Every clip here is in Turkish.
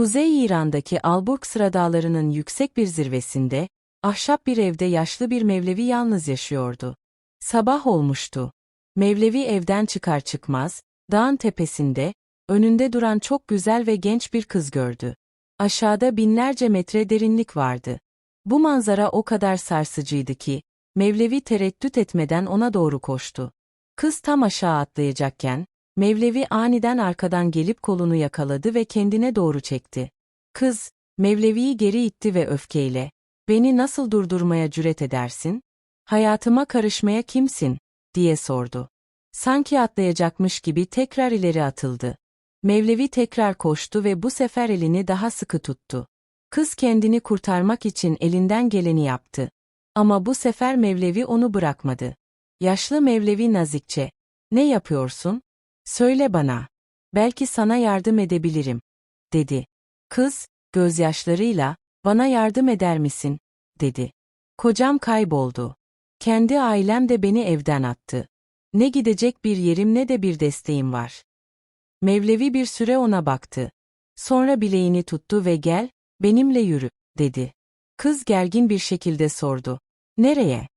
Kuzey İran'daki Alburg Sıra Dağları'nın yüksek bir zirvesinde, ahşap bir evde yaşlı bir Mevlevi yalnız yaşıyordu. Sabah olmuştu. Mevlevi evden çıkar çıkmaz, dağın tepesinde, önünde duran çok güzel ve genç bir kız gördü. Aşağıda binlerce metre derinlik vardı. Bu manzara o kadar sarsıcıydı ki, Mevlevi tereddüt etmeden ona doğru koştu. Kız tam aşağı atlayacakken, Mevlevi aniden arkadan gelip kolunu yakaladı ve kendine doğru çekti. Kız, Mevlevi'yi geri itti ve öfkeyle, beni nasıl durdurmaya cüret edersin? Hayatıma karışmaya kimsin? diye sordu. Sanki atlayacakmış gibi tekrar ileri atıldı. Mevlevi tekrar koştu ve bu sefer elini daha sıkı tuttu. Kız kendini kurtarmak için elinden geleni yaptı. Ama bu sefer Mevlevi onu bırakmadı. Yaşlı Mevlevi nazikçe, ne yapıyorsun? Söyle bana. Belki sana yardım edebilirim, dedi. Kız, gözyaşlarıyla, bana yardım eder misin, dedi. Kocam kayboldu. Kendi ailem de beni evden attı. Ne gidecek bir yerim ne de bir desteğim var. Mevlevi bir süre ona baktı. Sonra bileğini tuttu ve gel, benimle yürü, dedi. Kız gergin bir şekilde sordu. Nereye?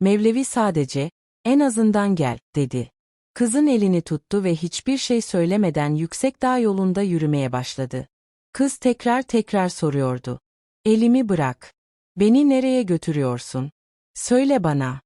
Mevlevi sadece, en azından gel, dedi. Kızın elini tuttu ve hiçbir şey söylemeden yüksek dağ yolunda yürümeye başladı. Kız tekrar tekrar soruyordu. Elimi bırak. Beni nereye götürüyorsun? Söyle bana.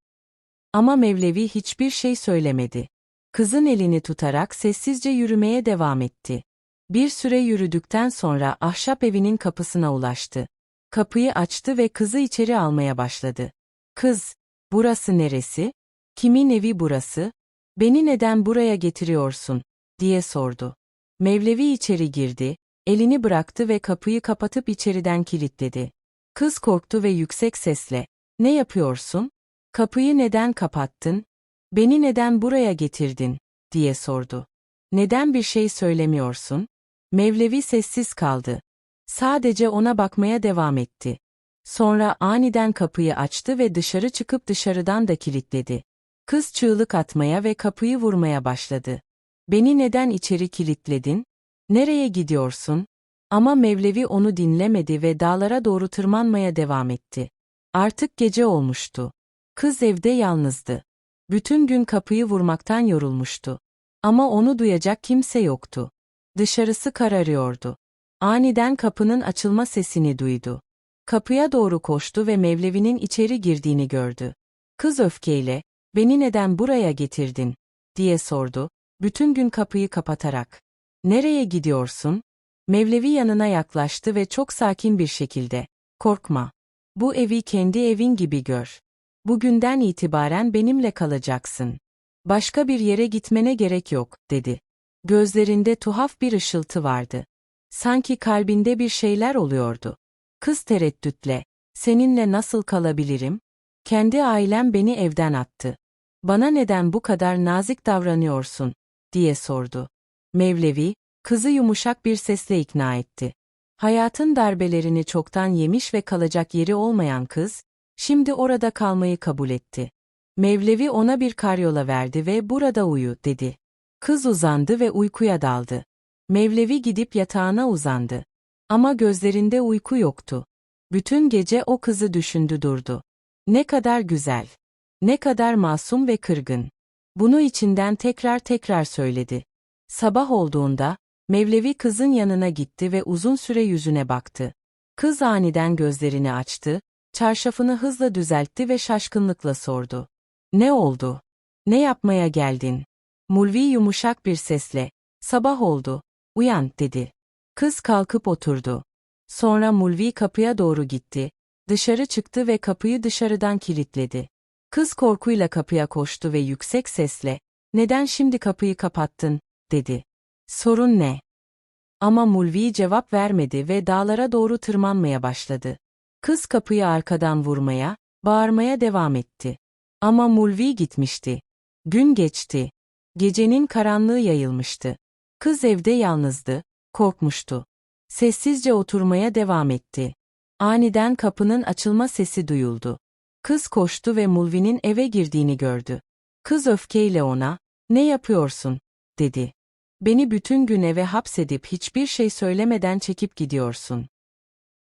Ama Mevlevi hiçbir şey söylemedi. Kızın elini tutarak sessizce yürümeye devam etti. Bir süre yürüdükten sonra ahşap evinin kapısına ulaştı. Kapıyı açtı ve kızı içeri almaya başladı. Kız, burası neresi? Kimin evi burası? Beni neden buraya getiriyorsun? diye sordu. Mevlevi içeri girdi, elini bıraktı ve kapıyı kapatıp içeriden kilitledi. Kız korktu ve yüksek sesle, ne yapıyorsun? Kapıyı neden kapattın? Beni neden buraya getirdin? diye sordu. Neden bir şey söylemiyorsun? Mevlevi sessiz kaldı. Sadece ona bakmaya devam etti. Sonra aniden kapıyı açtı ve dışarı çıkıp dışarıdan da kilitledi. Kız çığlık atmaya ve kapıyı vurmaya başladı. Beni neden içeri kilitledin? Nereye gidiyorsun? Ama Mevlevi onu dinlemedi ve dağlara doğru tırmanmaya devam etti. Artık gece olmuştu. Kız evde yalnızdı. Bütün gün kapıyı vurmaktan yorulmuştu. Ama onu duyacak kimse yoktu. Dışarısı kararıyordu. Aniden kapının açılma sesini duydu. Kapıya doğru koştu ve Mevlevi'nin içeri girdiğini gördü. Kız öfkeyle, beni neden buraya getirdin, diye sordu, bütün gün kapıyı kapatarak. Nereye gidiyorsun? Mevlevi yanına yaklaştı ve çok sakin bir şekilde, korkma. Bu evi kendi evin gibi gör. Bugünden itibaren benimle kalacaksın. Başka bir yere gitmene gerek yok, dedi. Gözlerinde tuhaf bir ışıltı vardı. Sanki kalbinde bir şeyler oluyordu. Kız tereddütle, seninle nasıl kalabilirim? Kendi ailem beni evden attı. Bana neden bu kadar nazik davranıyorsun? diye sordu. Mevlevi, kızı yumuşak bir sesle ikna etti. Hayatın darbelerini çoktan yemiş ve kalacak yeri olmayan kız, şimdi orada kalmayı kabul etti. Mevlevi ona bir karyola verdi ve burada uyu, dedi. Kız uzandı ve uykuya daldı. Mevlevi gidip yatağına uzandı. Ama gözlerinde uyku yoktu. Bütün gece o kızı düşündü durdu. Ne kadar güzel. Ne kadar masum ve kırgın. Bunu içinden tekrar tekrar söyledi. Sabah olduğunda, Mevlevi kızın yanına gitti ve uzun süre yüzüne baktı. Kız aniden gözlerini açtı, çarşafını hızla düzeltti ve şaşkınlıkla sordu. Ne oldu? Ne yapmaya geldin? Mulvi yumuşak bir sesle, sabah oldu, uyan, dedi. Kız kalkıp oturdu. Sonra Mulvi kapıya doğru gitti, dışarı çıktı ve kapıyı dışarıdan kilitledi. Kız korkuyla kapıya koştu ve yüksek sesle, neden şimdi kapıyı kapattın, dedi. Sorun ne? Ama Mulvi cevap vermedi ve dağlara doğru tırmanmaya başladı. Kız kapıyı arkadan vurmaya, bağırmaya devam etti. Ama Mulvi gitmişti. Gün geçti. Gecenin karanlığı yayılmıştı. Kız evde yalnızdı, korkmuştu. Sessizce oturmaya devam etti. Aniden kapının açılma sesi duyuldu. Kız koştu ve Mulvi'nin eve girdiğini gördü. Kız öfkeyle ona, ne yapıyorsun, dedi. Beni bütün gün eve hapsedip hiçbir şey söylemeden çekip gidiyorsun.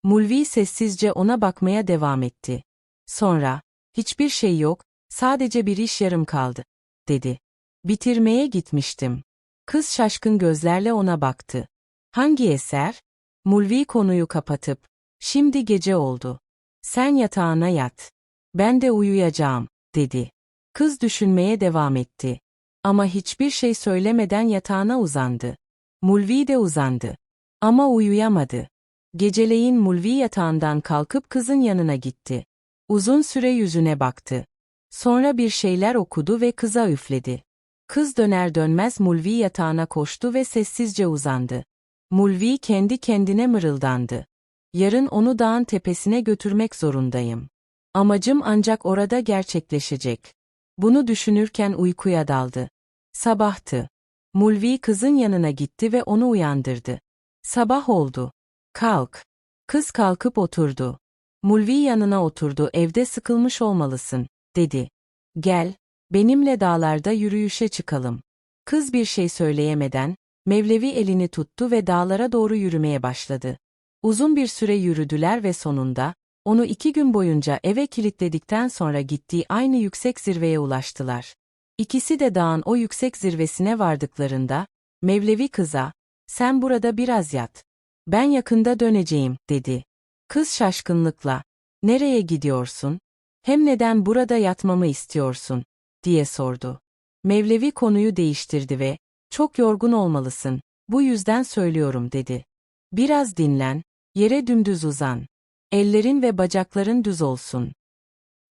Mulvi sessizce ona bakmaya devam etti. Sonra, hiçbir şey yok, sadece bir iş yarım kaldı, dedi. Bitirmeye gitmiştim. Kız şaşkın gözlerle ona baktı. Hangi eser? Mulvi konuyu kapatıp, şimdi gece oldu. Sen yatağına yat. Ben de uyuyacağım, dedi. Kız düşünmeye devam etti. Ama hiçbir şey söylemeden yatağına uzandı. Mulvi de uzandı. Ama uyuyamadı. Geceleyin Mulvi yatağından kalkıp kızın yanına gitti. Uzun süre yüzüne baktı. Sonra bir şeyler okudu ve kıza üfledi. Kız döner dönmez Mulvi yatağına koştu ve sessizce uzandı. Mulvi kendi kendine mırıldandı. Yarın onu dağın tepesine götürmek zorundayım. Amacım ancak orada gerçekleşecek. Bunu düşünürken uykuya daldı. Sabahtı. Mulvi kızın yanına gitti ve onu uyandırdı. Sabah oldu. Kalk. Kız kalkıp oturdu. Mulvi yanına oturdu, evde sıkılmış olmalısın, dedi. Gel, benimle dağlarda yürüyüşe çıkalım. Kız bir şey söyleyemeden, Mevlevi elini tuttu ve dağlara doğru yürümeye başladı. Uzun bir süre yürüdüler ve sonunda, onu iki gün boyunca eve kilitledikten sonra gittiği aynı yüksek zirveye ulaştılar. İkisi de dağın o yüksek zirvesine vardıklarında, Mevlevi kıza, sen burada biraz yat. Ben yakında döneceğim, dedi. Kız şaşkınlıkla, nereye gidiyorsun? Hem neden burada yatmamı istiyorsun? diye sordu. Mevlevi konuyu değiştirdi ve, çok yorgun olmalısın, bu yüzden söylüyorum dedi. Biraz dinlen, yere dümdüz uzan. Ellerin ve bacakların düz olsun.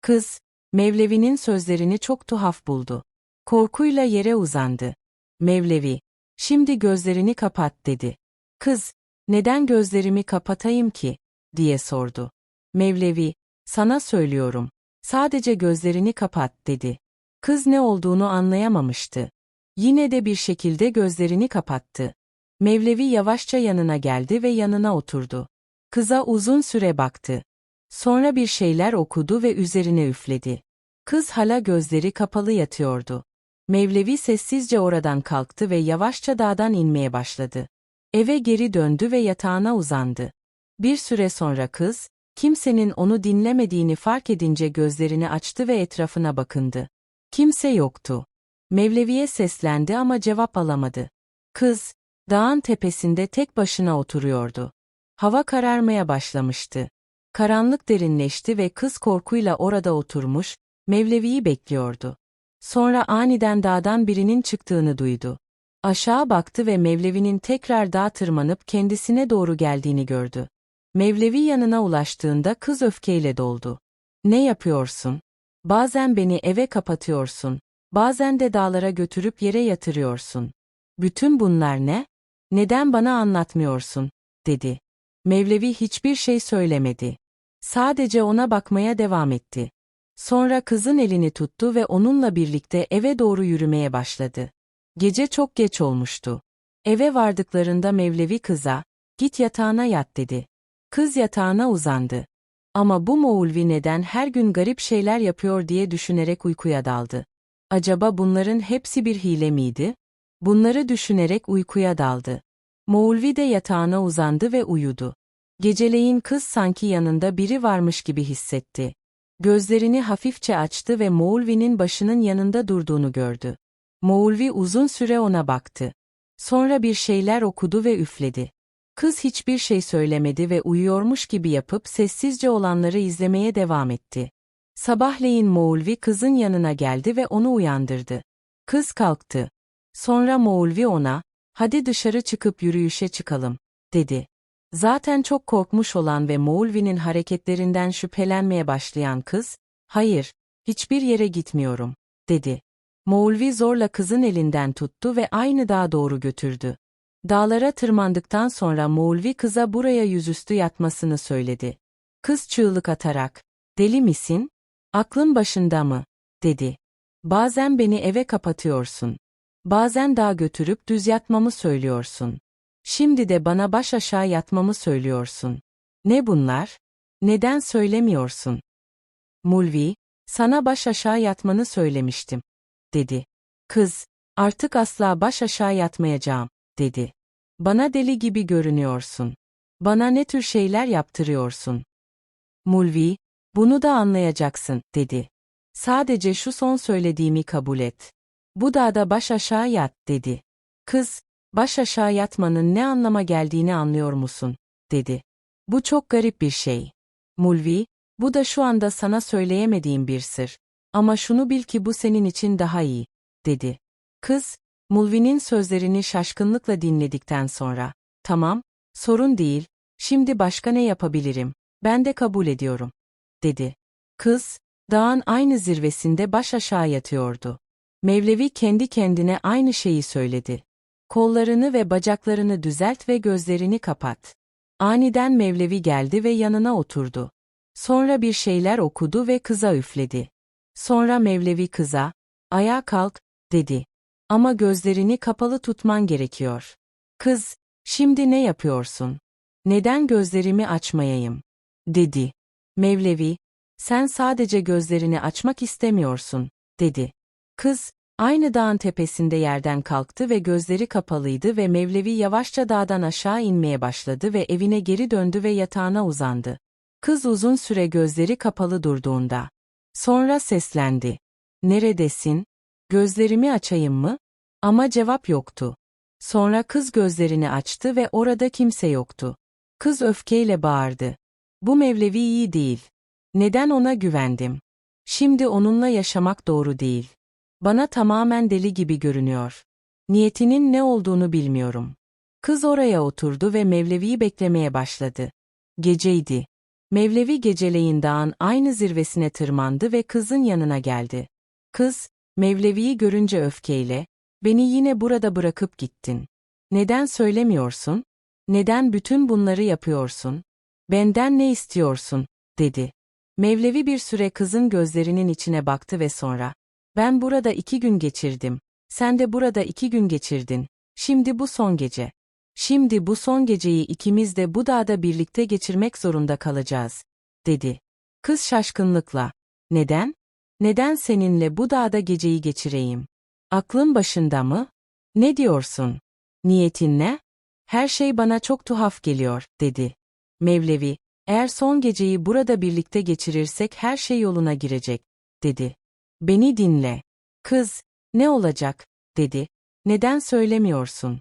Kız, Mevlevi'nin sözlerini çok tuhaf buldu. Korkuyla yere uzandı. Mevlevi, şimdi gözlerini kapat dedi. Kız, neden gözlerimi kapatayım ki? diye sordu. Mevlevi, sana söylüyorum. Sadece gözlerini kapat dedi. Kız ne olduğunu anlayamamıştı. Yine de bir şekilde gözlerini kapattı. Mevlevi yavaşça yanına geldi ve yanına oturdu. Kıza uzun süre baktı. Sonra bir şeyler okudu ve üzerine üfledi. Kız hala gözleri kapalı yatıyordu. Mevlevi sessizce oradan kalktı ve yavaşça dağdan inmeye başladı. Eve geri döndü ve yatağına uzandı. Bir süre sonra kız, kimsenin onu dinlemediğini fark edince gözlerini açtı ve etrafına bakındı. Kimse yoktu. Mevlevi'ye seslendi ama cevap alamadı. Kız, dağın tepesinde tek başına oturuyordu. Hava kararmaya başlamıştı. Karanlık derinleşti ve kız korkuyla orada oturmuş, Mevlevi'yi bekliyordu. Sonra aniden dağdan birinin çıktığını duydu. Aşağı baktı ve Mevlevi'nin tekrar dağa tırmanıp kendisine doğru geldiğini gördü. Mevlevi yanına ulaştığında kız öfkeyle doldu. Ne yapıyorsun? Bazen beni eve kapatıyorsun, bazen de dağlara götürüp yere yatırıyorsun. Bütün bunlar ne? Neden bana anlatmıyorsun? dedi. Mevlevi hiçbir şey söylemedi. Sadece ona bakmaya devam etti. Sonra kızın elini tuttu ve onunla birlikte eve doğru yürümeye başladı. Gece çok geç olmuştu. Eve vardıklarında Mevlevi kıza, git yatağına yat dedi. Kız yatağına uzandı. Ama bu Moulvi neden her gün garip şeyler yapıyor diye düşünerek uykuya daldı. Acaba bunların hepsi bir hile miydi? Bunları düşünerek uykuya daldı. Moulvi de yatağına uzandı ve uyudu. Geceleyin kız sanki yanında biri varmış gibi hissetti. Gözlerini hafifçe açtı ve Moulvi'nin başının yanında durduğunu gördü. Moulvi uzun süre ona baktı. Sonra bir şeyler okudu ve üfledi. Kız hiçbir şey söylemedi ve uyuyormuş gibi yapıp sessizce olanları izlemeye devam etti. Sabahleyin Moulvi kızın yanına geldi ve onu uyandırdı. Kız kalktı. Sonra Moulvi ona, hadi dışarı çıkıp yürüyüşe çıkalım, dedi. Zaten çok korkmuş olan ve Moulvi'nin hareketlerinden şüphelenmeye başlayan kız, hayır, hiçbir yere gitmiyorum, dedi. Moulvi zorla kızın elinden tuttu ve aynı dağa doğru götürdü. Dağlara tırmandıktan sonra Moulvi kıza buraya yüzüstü yatmasını söyledi. Kız çığlık atarak, deli misin? Aklın başında mı? dedi. Bazen beni eve kapatıyorsun. Bazen dağa götürüp düz yatmamı söylüyorsun. Şimdi de bana baş aşağı yatmamı söylüyorsun. Ne bunlar? Neden söylemiyorsun? Mulvi, sana baş aşağı yatmanı söylemiştim, dedi. Kız, artık asla baş aşağı yatmayacağım, dedi. Bana deli gibi görünüyorsun. Bana ne tür şeyler yaptırıyorsun? Mulvi, bunu da anlayacaksın, dedi. Sadece şu son söylediğimi kabul et. Bu dağda baş aşağı yat, dedi. Kız, baş aşağı yatmanın ne anlama geldiğini anlıyor musun? dedi. Bu çok garip bir şey. Mulvi, bu da şu anda sana söyleyemediğim bir sır. Ama şunu bil ki bu senin için daha iyi, dedi. Kız, Mulvi'nin sözlerini şaşkınlıkla dinledikten sonra, tamam, sorun değil, şimdi başka ne yapabilirim, ben de kabul ediyorum, dedi. Kız, dağın aynı zirvesinde baş aşağı yatıyordu. Mevlevi kendi kendine aynı şeyi söyledi. Kollarını ve bacaklarını düzelt ve gözlerini kapat. Aniden Mevlevi geldi ve yanına oturdu. Sonra bir şeyler okudu ve kıza üfledi. Sonra Mevlevi kıza, ayağa kalk, dedi. Ama gözlerini kapalı tutman gerekiyor. Kız, şimdi ne yapıyorsun? Neden gözlerimi açmayayım? dedi. Mevlevi, sen sadece gözlerini açmak istemiyorsun, dedi. Kız, aynı dağın tepesinde yerden kalktı ve gözleri kapalıydı ve Mevlevi yavaşça dağdan aşağı inmeye başladı ve evine geri döndü ve yatağına uzandı. Kız uzun süre gözleri kapalı durduğunda. Sonra seslendi. Neredesin? Gözlerimi açayım mı? Ama cevap yoktu. Sonra kız gözlerini açtı ve orada kimse yoktu. Kız öfkeyle bağırdı. Bu Mevlevi iyi değil. Neden ona güvendim? Şimdi onunla yaşamak doğru değil. Bana tamamen deli gibi görünüyor. Niyetinin ne olduğunu bilmiyorum. Kız oraya oturdu ve Mevlevi'yi beklemeye başladı. Geceydi. Mevlevi geceleyin dağın aynı zirvesine tırmandı ve kızın yanına geldi. Kız, Mevlevi'yi görünce öfkeyle, beni yine burada bırakıp gittin. Neden söylemiyorsun? Neden bütün bunları yapıyorsun? Benden ne istiyorsun? dedi. Mevlevi bir süre kızın gözlerinin içine baktı ve sonra, ben burada iki gün geçirdim, sen de burada iki gün geçirdin, şimdi bu son gece. Şimdi bu son geceyi ikimiz de bu dağda birlikte geçirmek zorunda kalacağız, dedi. Kız şaşkınlıkla, neden? Neden seninle bu dağda geceyi geçireyim? Aklın başında mı? Ne diyorsun? Niyetin ne? Her şey bana çok tuhaf geliyor, dedi. Mevlevi, eğer son geceyi burada birlikte geçirirsek her şey yoluna girecek, dedi. Beni dinle. Kız, ne olacak, dedi. Neden söylemiyorsun?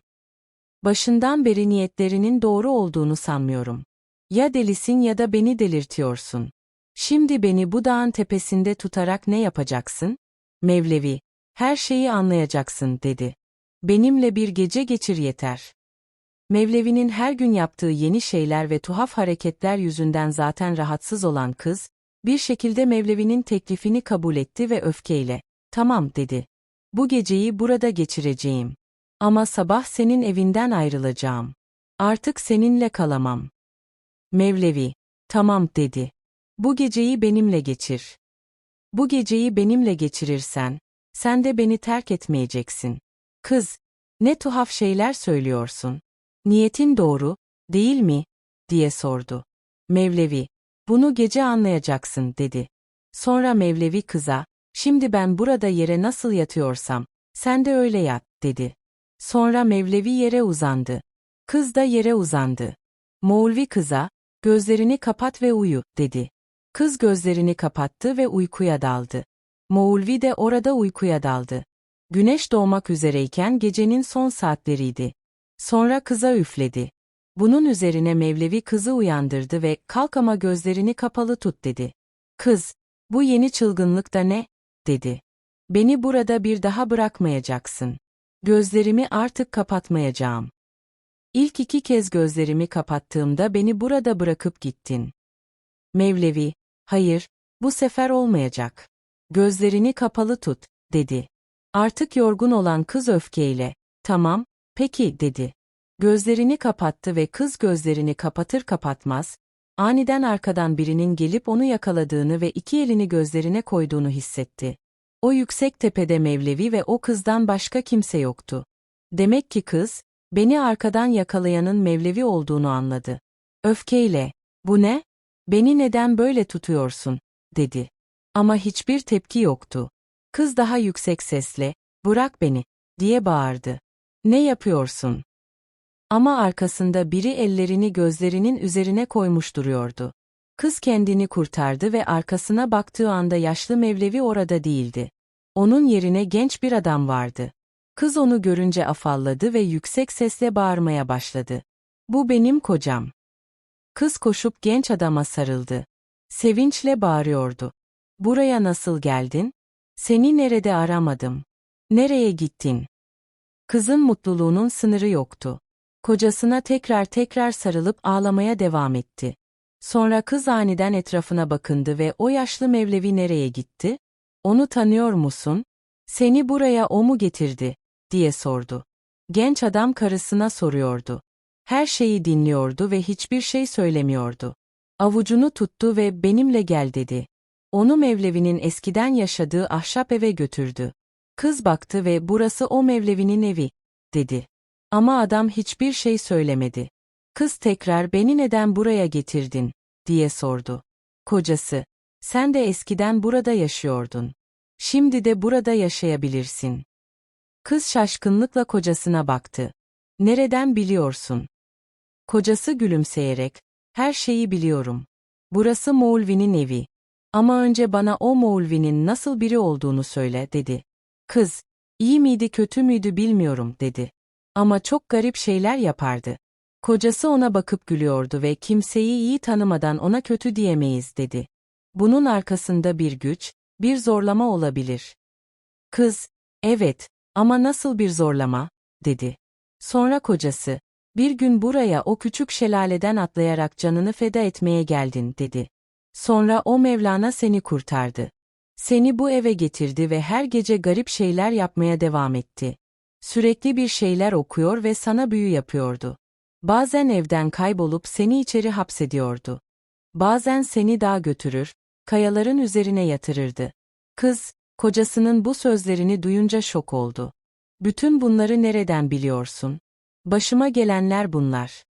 Başından beri niyetlerinin doğru olduğunu sanmıyorum. Ya delisin ya da beni delirtiyorsun. Şimdi beni bu dağın tepesinde tutarak ne yapacaksın? Mevlevi, her şeyi anlayacaksın, dedi. Benimle bir gece geçir yeter. Mevlevi'nin her gün yaptığı yeni şeyler ve tuhaf hareketler yüzünden zaten rahatsız olan kız, bir şekilde Mevlevi'nin teklifini kabul etti ve öfkeyle, tamam dedi. Bu geceyi burada geçireceğim. Ama sabah senin evinden ayrılacağım. Artık seninle kalamam. Mevlevi, tamam dedi. Bu geceyi benimle geçir. Bu geceyi benimle geçirirsen, sen de beni terk etmeyeceksin. Kız, ne tuhaf şeyler söylüyorsun. Niyetin doğru, değil mi? diye sordu. Mevlevi, bunu gece anlayacaksın dedi. Sonra Mevlevi kıza, şimdi ben burada yere nasıl yatıyorsam, sen de öyle yat, dedi. Sonra Mevlevi yere uzandı. Kız da yere uzandı. Moğulvi kıza, gözlerini kapat ve uyu, dedi. Kız gözlerini kapattı ve uykuya daldı. Moğulvi de orada uykuya daldı. Güneş doğmak üzereyken gecenin son saatleriydi. Sonra kıza üfledi. Bunun üzerine Mevlevi kızı uyandırdı ve kalk ama gözlerini kapalı tut dedi. Kız, bu yeni çılgınlık da ne? dedi. Beni burada bir daha bırakmayacaksın. Gözlerimi artık kapatmayacağım. İlk iki kez gözlerimi kapattığımda beni burada bırakıp gittin. Mevlevi, hayır, bu sefer olmayacak. Gözlerini kapalı tut, dedi. Artık yorgun olan kız öfkeyle, tamam, peki, dedi. Gözlerini kapattı ve kız gözlerini kapatır kapatmaz, aniden arkadan birinin gelip onu yakaladığını ve iki elini gözlerine koyduğunu hissetti. O yüksek tepede Mevlevi ve o kızdan başka kimse yoktu. Demek ki kız, beni arkadan yakalayanın Mevlevi olduğunu anladı. Öfkeyle, bu ne? Beni neden böyle tutuyorsun, dedi. Ama hiçbir tepki yoktu. Kız daha yüksek sesle, bırak beni, diye bağırdı. Ne yapıyorsun? Ama arkasında biri ellerini gözlerinin üzerine koymuş duruyordu. Kız kendini kurtardı ve arkasına baktığı anda yaşlı Mevlevi orada değildi. Onun yerine genç bir adam vardı. Kız onu görünce afalladı ve yüksek sesle bağırmaya başladı. Bu benim kocam. Kız koşup genç adama sarıldı. Sevinçle bağırıyordu. Buraya nasıl geldin? Seni nerede aramadım? Nereye gittin? Kızın mutluluğunun sınırı yoktu. Kocasına tekrar tekrar sarılıp ağlamaya devam etti. Sonra kız aniden etrafına bakındı ve o yaşlı Mevlevi nereye gitti? Onu tanıyor musun? Seni buraya o mu getirdi? diye sordu. Genç adam karısına soruyordu. Her şeyi dinliyordu ve hiçbir şey söylemiyordu. Avucunu tuttu ve benimle gel dedi. Onu Mevlevi'nin eskiden yaşadığı ahşap eve götürdü. Kız baktı ve burası o Mevlevi'nin evi, dedi. Ama adam hiçbir şey söylemedi. Kız tekrar beni neden buraya getirdin, diye sordu. Kocası, sen de eskiden burada yaşıyordun. Şimdi de burada yaşayabilirsin. Kız şaşkınlıkla kocasına baktı. Nereden biliyorsun? Kocası gülümseyerek, her şeyi biliyorum. Burası Moulvi'nin evi. Ama önce bana o Moulvi'nin nasıl biri olduğunu söyle, dedi. Kız, iyi miydi kötü müydü bilmiyorum, dedi. Ama çok garip şeyler yapardı. Kocası ona bakıp gülüyordu ve kimseyi iyi tanımadan ona kötü diyemeyiz, dedi. Bunun arkasında bir güç, bir zorlama olabilir. Kız, evet, ama nasıl bir zorlama, dedi. Sonra kocası, bir gün buraya o küçük şelaleden atlayarak canını feda etmeye geldin, dedi. Sonra o Mevlana seni kurtardı. Seni bu eve getirdi ve her gece garip şeyler yapmaya devam etti. Sürekli bir şeyler okuyor ve sana büyü yapıyordu. Bazen evden kaybolup seni içeri hapsediyordu. Bazen seni dağa götürür, kayaların üzerine yatırırdı. Kız, kocasının bu sözlerini duyunca şok oldu. Bütün bunları nereden biliyorsun? Başıma gelenler bunlar.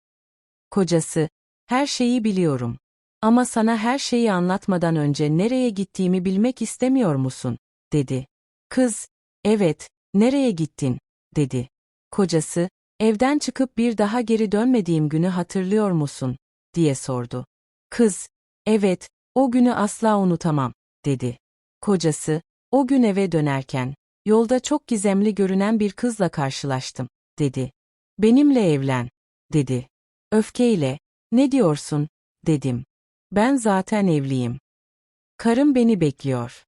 Kocası, her şeyi biliyorum. Ama sana her şeyi anlatmadan önce nereye gittiğimi bilmek istemiyor musun? dedi. Kız, evet, nereye gittin? Dedi. Kocası, evden çıkıp bir daha geri dönmediğim günü hatırlıyor musun? diye sordu. Kız, evet, o günü asla unutamam, dedi. Kocası, o gün eve dönerken, yolda çok gizemli görünen bir kızla karşılaştım, dedi. Benimle evlen, dedi. Öfkeyle, ne diyorsun, dedim. Ben zaten evliyim. Karım beni bekliyor.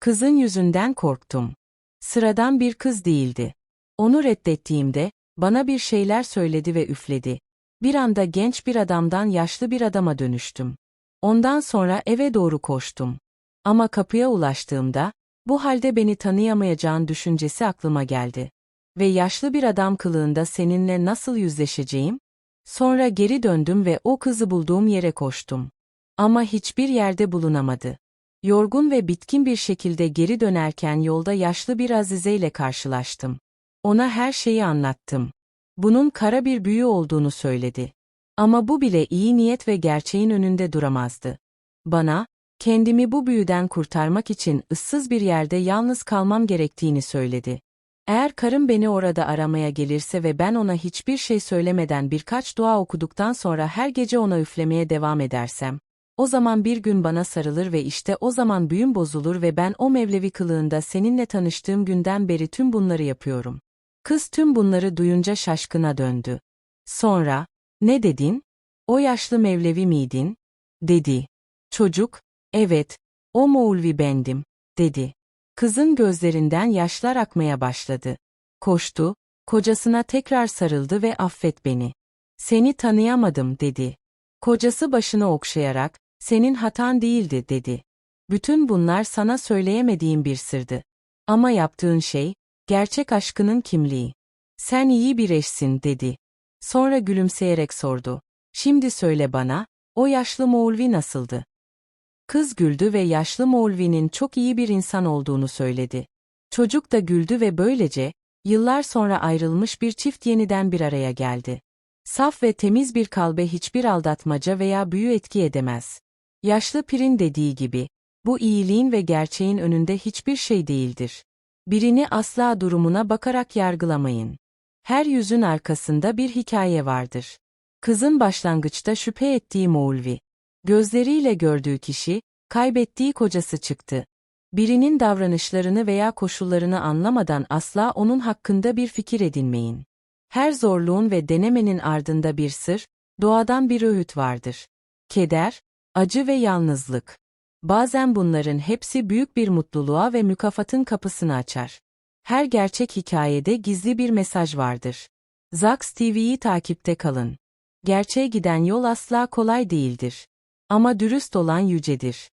Kızın yüzünden korktum. Sıradan bir kız değildi. Onu reddettiğimde, bana bir şeyler söyledi ve üfledi. Bir anda genç bir adamdan yaşlı bir adama dönüştüm. Ondan sonra eve doğru koştum. Ama kapıya ulaştığımda, bu halde beni tanıyamayacağın düşüncesi aklıma geldi. Ve yaşlı bir adam kılığında seninle nasıl yüzleşeceğim? Sonra geri döndüm ve o kızı bulduğum yere koştum. Ama hiçbir yerde bulunamadı. Yorgun ve bitkin bir şekilde geri dönerken yolda yaşlı bir Azize ile karşılaştım. Ona her şeyi anlattım. Bunun kara bir büyü olduğunu söyledi. Ama bu bile iyi niyet ve gerçeğin önünde duramazdı. Bana, kendimi bu büyüden kurtarmak için ıssız bir yerde yalnız kalmam gerektiğini söyledi. Eğer karım beni orada aramaya gelirse ve ben ona hiçbir şey söylemeden birkaç dua okuduktan sonra her gece ona üflemeye devam edersem, o zaman bir gün bana sarılır ve işte o zaman büyüm bozulur ve ben o Mevlevi kılığında seninle tanıştığım günden beri tüm bunları yapıyorum. Kız tüm bunları duyunca şaşkına döndü. Sonra, ne dedin? O yaşlı Mevlevi miydin? Dedi. Çocuk, evet, o Moulvi bendim, dedi. Kızın gözlerinden yaşlar akmaya başladı. Koştu, kocasına tekrar sarıldı ve affet beni. Seni tanıyamadım dedi. Kocası başını okşayarak, senin hatan değildi dedi. Bütün bunlar sana söyleyemediğim bir sırdı. Ama yaptığın şey, gerçek aşkının kimliği. Sen iyi bir eşsin dedi. Sonra gülümseyerek sordu. Şimdi söyle bana, o yaşlı Moulvi nasıldı? Kız güldü ve yaşlı Moulvi'nin çok iyi bir insan olduğunu söyledi. Çocuk da güldü ve böylece, yıllar sonra ayrılmış bir çift yeniden bir araya geldi. Saf ve temiz bir kalbe hiçbir aldatmaca veya büyü etki edemez. Yaşlı pirin dediği gibi, bu iyiliğin ve gerçeğin önünde hiçbir şey değildir. Birini asla durumuna bakarak yargılamayın. Her yüzün arkasında bir hikaye vardır. Kızın başlangıçta şüphe ettiği Moulvi. Gözleriyle gördüğü kişi, kaybettiği kocası çıktı. Birinin davranışlarını veya koşullarını anlamadan asla onun hakkında bir fikir edinmeyin. Her zorluğun ve denemenin ardında bir sır, doğadan bir öğüt vardır. Keder, acı ve yalnızlık. Bazen bunların hepsi büyük bir mutluluğa ve mükafatın kapısını açar. Her gerçek hikayede gizli bir mesaj vardır. Zax TV'yi takipte kalın. Gerçeğe giden yol asla kolay değildir. Ama dürüst olan yücedir.